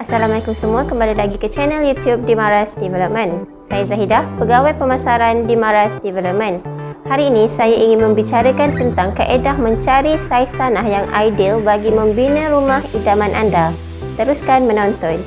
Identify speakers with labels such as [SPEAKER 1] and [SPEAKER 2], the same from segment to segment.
[SPEAKER 1] Assalamualaikum semua, kembali lagi ke channel YouTube Dimaras Development. Saya Zahidah, pegawai pemasaran Dimaras Development. Hari ini saya ingin membicarakan tentang kaedah mencari saiz tanah yang ideal bagi membina rumah idaman anda. Teruskan menonton.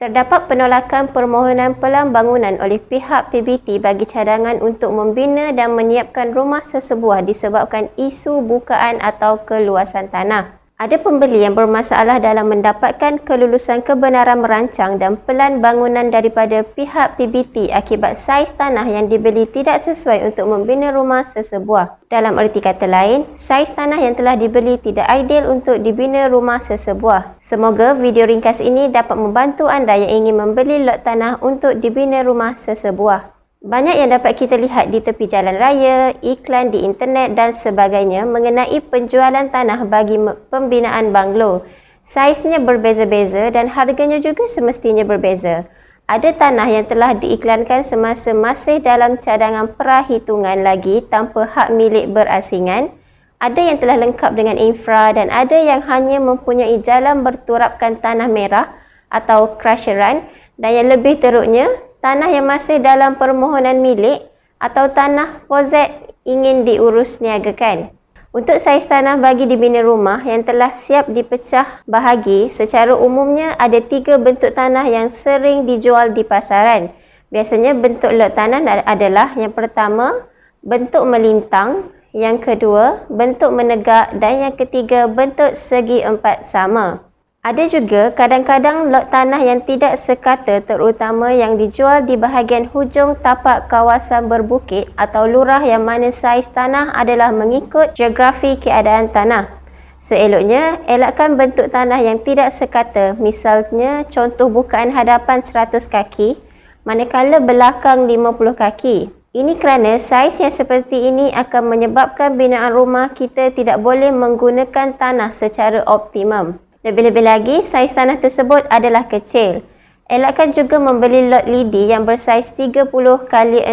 [SPEAKER 1] Terdapat penolakan permohonan pelang bangunan oleh pihak PBT bagi cadangan untuk membina dan menyiapkan rumah sesebuah disebabkan isu bukaan atau keluasan tanah. Ada pembeli yang bermasalah dalam mendapatkan kelulusan kebenaran merancang dan pelan bangunan daripada pihak PBT akibat saiz tanah yang dibeli tidak sesuai untuk membina rumah sesebuah. Dalam erti kata lain, saiz tanah yang telah dibeli tidak ideal untuk dibina rumah sesebuah. Semoga video ringkas ini dapat membantu anda yang ingin membeli lot tanah untuk dibina rumah sesebuah. Banyak yang dapat kita lihat di tepi jalan raya, iklan di internet dan sebagainya mengenai penjualan tanah bagi pembinaan banglo. Saiznya berbeza-beza dan harganya juga semestinya berbeza. Ada tanah yang telah diiklankan semasa masih dalam cadangan prahitungan lagi tanpa hak milik berasingan. Ada yang telah lengkap dengan infra dan ada yang hanya mempunyai jalan berturapkan tanah merah atau crusheran dan yang lebih teruknya tanah yang masih dalam permohonan milik atau tanah pozet ingin diurus niagakan. Untuk saiz tanah bagi dibina rumah yang telah siap dipecah bahagi, secara umumnya ada tiga bentuk tanah yang sering dijual di pasaran. Biasanya bentuk lot tanah adalah yang pertama, bentuk melintang, yang kedua, bentuk menegak dan yang ketiga, bentuk segi empat sama. Ada juga kadang-kadang lot tanah yang tidak sekata terutama yang dijual di bahagian hujung tapak kawasan berbukit atau lurah yang mana saiz tanah adalah mengikut geografi keadaan tanah. Seeloknya, elakkan bentuk tanah yang tidak sekata, misalnya contoh bukaan hadapan 100 kaki, manakala belakang 50 kaki. Ini kerana saiz yang seperti ini akan menyebabkan binaan rumah kita tidak boleh menggunakan tanah secara optimum. Lebih-lebih lagi, saiz tanah tersebut adalah kecil. Elakkan juga membeli lot lidi yang bersaiz 30 x 60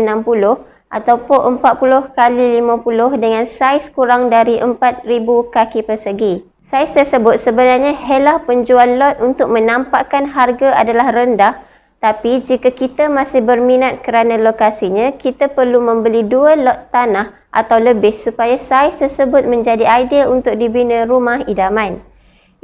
[SPEAKER 1] ataupun 40 x 50 dengan saiz kurang dari 4000 kaki persegi. Saiz tersebut sebenarnya helah penjual lot untuk menampakkan harga adalah rendah tapi jika kita masih berminat kerana lokasinya, kita perlu membeli dua lot tanah atau lebih supaya saiz tersebut menjadi ideal untuk dibina rumah idaman.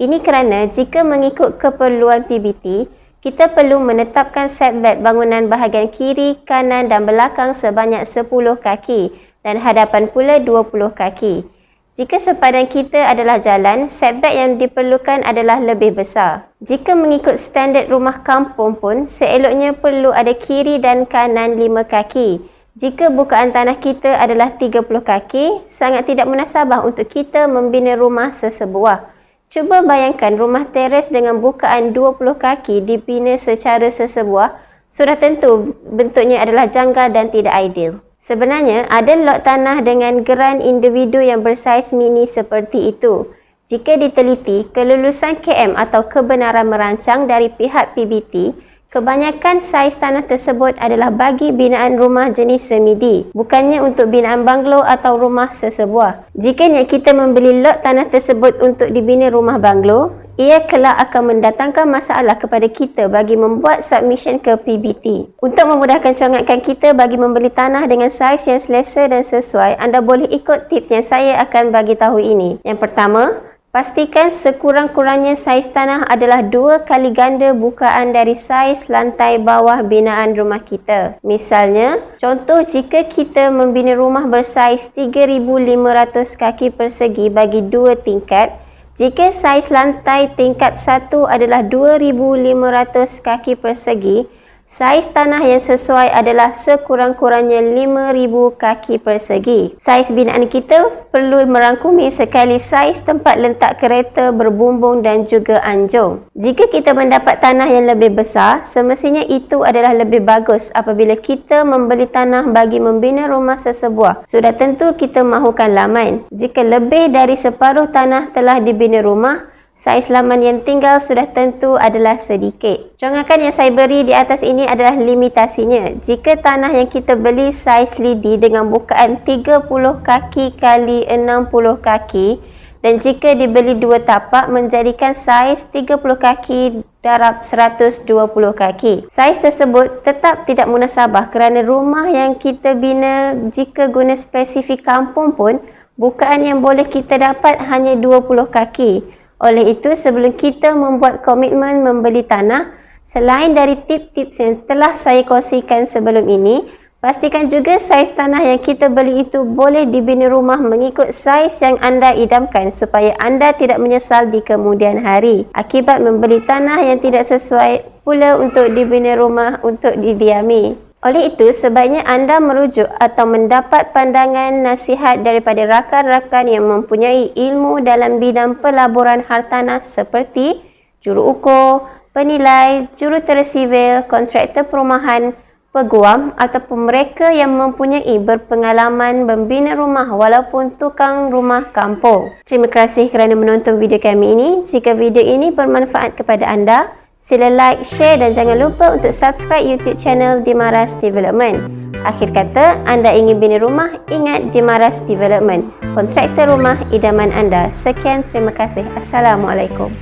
[SPEAKER 1] Ini kerana jika mengikut keperluan PBT, kita perlu menetapkan setback bangunan bahagian kiri, kanan dan belakang sebanyak 10 kaki dan hadapan pula 20 kaki. Jika sepadan kita adalah jalan, setback yang diperlukan adalah lebih besar. Jika mengikut standard rumah kampung pun, seeloknya perlu ada kiri dan kanan 5 kaki. Jika bukaan tanah kita adalah 30 kaki, sangat tidak munasabah untuk kita membina rumah sesebuah. Cuba bayangkan rumah teres dengan bukaan 20 kaki dibina secara sesebuah, sudah tentu bentuknya adalah janggal dan tidak ideal. Sebenarnya, ada lot tanah dengan geran individu yang bersaiz mini seperti itu. Jika diteliti, kelulusan KM atau kebenaran merancang dari pihak PBT Kebanyakan saiz tanah tersebut adalah bagi binaan rumah jenis semidi, bukannya untuk binaan banglo atau rumah sesebuah. Jikanya kita membeli lot tanah tersebut untuk dibina rumah banglo, ia kelak akan mendatangkan masalah kepada kita bagi membuat submission ke PBT. Untuk memudahkan congatkan kita bagi membeli tanah dengan saiz yang selesa dan sesuai, anda boleh ikut tips yang saya akan bagi tahu ini. Yang pertama, Pastikan sekurang-kurangnya saiz tanah adalah dua kali ganda bukaan dari saiz lantai bawah binaan rumah kita. Misalnya, contoh jika kita membina rumah bersaiz 3,500 kaki persegi bagi dua tingkat, jika saiz lantai tingkat satu adalah 2,500 kaki persegi, Saiz tanah yang sesuai adalah sekurang-kurangnya 5,000 kaki persegi. Saiz binaan kita perlu merangkumi sekali saiz tempat letak kereta berbumbung dan juga anjung. Jika kita mendapat tanah yang lebih besar, semestinya itu adalah lebih bagus apabila kita membeli tanah bagi membina rumah sesebuah. Sudah tentu kita mahukan laman. Jika lebih dari separuh tanah telah dibina rumah, Saiz laman yang tinggal sudah tentu adalah sedikit. Congakan yang saya beri di atas ini adalah limitasinya. Jika tanah yang kita beli saiz lidi dengan bukaan 30 kaki kali 60 kaki dan jika dibeli dua tapak menjadikan saiz 30 kaki darab 120 kaki. Saiz tersebut tetap tidak munasabah kerana rumah yang kita bina jika guna spesifik kampung pun bukaan yang boleh kita dapat hanya 20 kaki. Oleh itu sebelum kita membuat komitmen membeli tanah, selain dari tip-tips yang telah saya kongsikan sebelum ini, Pastikan juga saiz tanah yang kita beli itu boleh dibina rumah mengikut saiz yang anda idamkan supaya anda tidak menyesal di kemudian hari akibat membeli tanah yang tidak sesuai pula untuk dibina rumah untuk didiami. Oleh itu, sebaiknya anda merujuk atau mendapat pandangan nasihat daripada rakan-rakan yang mempunyai ilmu dalam bidang pelaburan hartanah seperti juru ukur, penilai, juru tersivil, kontraktor perumahan, peguam ataupun mereka yang mempunyai berpengalaman membina rumah walaupun tukang rumah kampung. Terima kasih kerana menonton video kami ini. Jika video ini bermanfaat kepada anda, sila like, share dan jangan lupa untuk subscribe YouTube channel Dimaras Development. Akhir kata, anda ingin bina rumah, ingat Dimaras Development. Kontraktor rumah idaman anda. Sekian, terima kasih. Assalamualaikum.